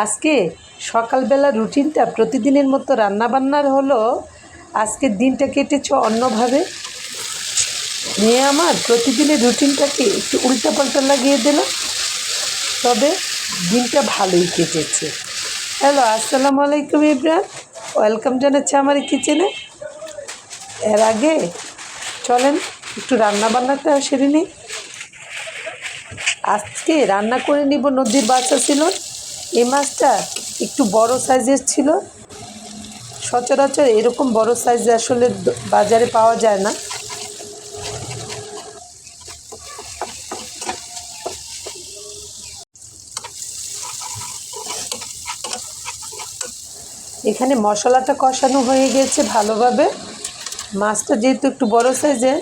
আজকে সকালবেলা রুটিনটা প্রতিদিনের মতো রান্নাবান্নার হলো। আজকের দিনটা কেটেছে অন্যভাবে। মেয়ে আমার প্রতিদিনের রুটিনটাকে একটু উল্টাপাল্টা লাগিয়ে দিল। তবে দিনটা ভালোই কেটেছে। হ্যালো, আসসালামু আলাইকুম ইব্রাহিম ওয়েলকাম জানাচ্ছি আমার কিচেনে। এর আগে চলেন, একটু রান্না বান্নাটা সেরে নিই। আজকে রান্না করে নিব নদীর বাচ্চা ছিল এই মাছটা একটু বড় সাইজের ছিল। সচরাচর এরকম বড় সাইজ আসলে বাজারে পাওয়া যায় না। এখানে মশলাটা কষানো হয়ে গেছে ভালোভাবে। মাছটা যেহেতু একটু বড় সাইজের,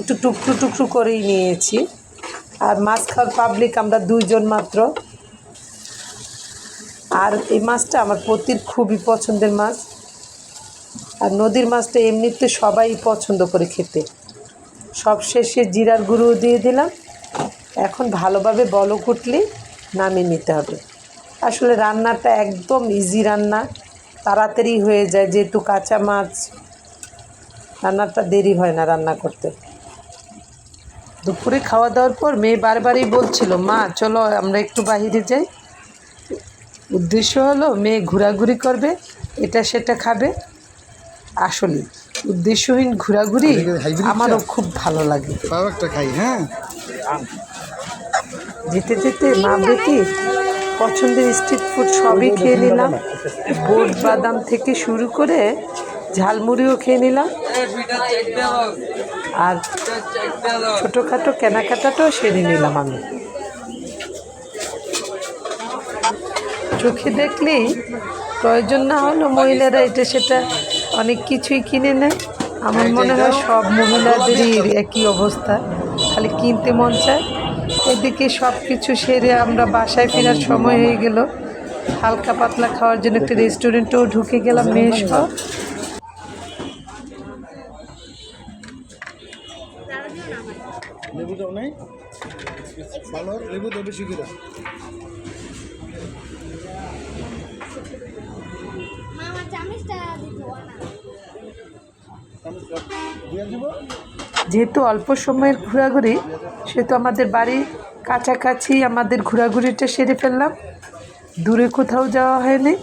একটু টুকরো টুকরো করেই নিয়েছি। আর মাছ খাওয়ার পাবলিক আমরা দুইজন মাত্র। আর এই মাছটা আমার পতির খুবই পছন্দের মাছ। আর নদীর মাছটা এমনিতে সবাই পছন্দ করে খেতে। সব শেষে জিরার গুঁড়ো দিয়ে দিলাম। এখন ভালোভাবে বলক উঠলেই নামিয়ে নিতে হবে। আসলে রান্নাটা একদম ইজি রান্না। তাড়াতাড়ি হয়ে যায় যেহেতু কাঁচা মাছ। রান্নাটা দেরি হয় না রান্না করতে। দুপুরে খাওয়া দাওয়ার পর মেয়ে বারবারই বলছিল, মা, চলো আমরা একটু বাইরে যাই। উদ্দেশ্য হলো মেয়ে ঘোরাঘুরি করবে এটা সেটা খাবে। আসলে উদ্দেশ্যহীন ঘোরাঘুরি আমারও খুব ভালো লাগে। খাই হ্যাঁ? যেতে যেতে মা বেটি পছন্দের স্ট্রিট ফুড সবই খেয়ে নিলাম। বোট বাদাম থেকে শুরু করে ঝালমুড়িও খেয়ে নিলাম। আর ছোটোখাটো কেনাকাটাটাও সেরে নিলাম আমি। চোখে দেখলেই প্রয়োজন না হলো মহিলারা এটা সেটা অনেক কিছুই কিনে নেয়। আমার মনে হয় সব মহিলাদেরই একই অবস্থা। খালি কিনতে মন চায়। এদিকে সব কিছু সেরে আমরা বাসায় ফেরার সময় হয়ে গেল। হালকা পাতলা খাওয়ার জন্য একটা রেস্টুরেন্টেও ঢুকে গেলাম মেয়ে সহ লেবু দাও নাই? ভালো লেবু দাও বেশি করে যেহেতু অল্প সময়ের ঘোরাঘুরি, সেহেতু আমাদের বাড়ির কাছাকাছি আমাদের ঘোরাঘুরিটা সেরে ফেললাম। দূরে কোথাও যাওয়া হয়নি।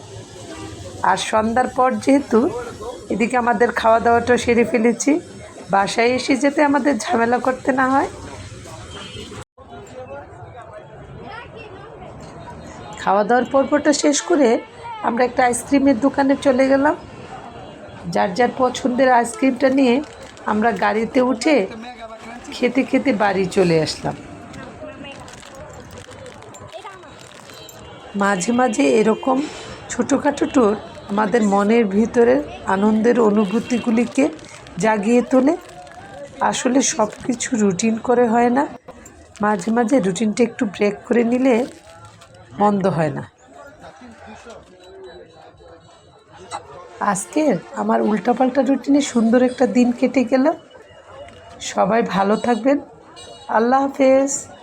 আর সন্ধ্যার পর যেহেতু এদিকে আমাদের খাওয়া দাওয়াটা সেরে ফেলেছি, বাসায় এসে যেতে আমাদের ঝামেলা করতে না হয়। খাওয়া দাওয়ার পর্বটা শেষ করে আমরা একটা আইসক্রিমের দোকানে চলে গেলাম। যার যার পছন্দের আইসক্রিমটা নিয়ে আমরা গাড়িতে উঠে খেতে খেতে বাড়ি চলে আসলাম। মাঝে মাঝে এরকম ছোটোখাটো ট্যুর আমাদের মনের ভিতরে আনন্দের অনুভূতিগুলিকে জাগিয়ে তোলে। আসলে সব কিছু রুটিন করে হয় না। মাঝে মাঝে রুটিনটা একটু ব্রেক করে নিলে মন্দ হয় না। আজকের আমার উল্টাপাল্টা রুটিনে সুন্দর একটা দিন কেটে গেল। সবাই ভালো থাকবেন। আল্লাহ হাফেজ।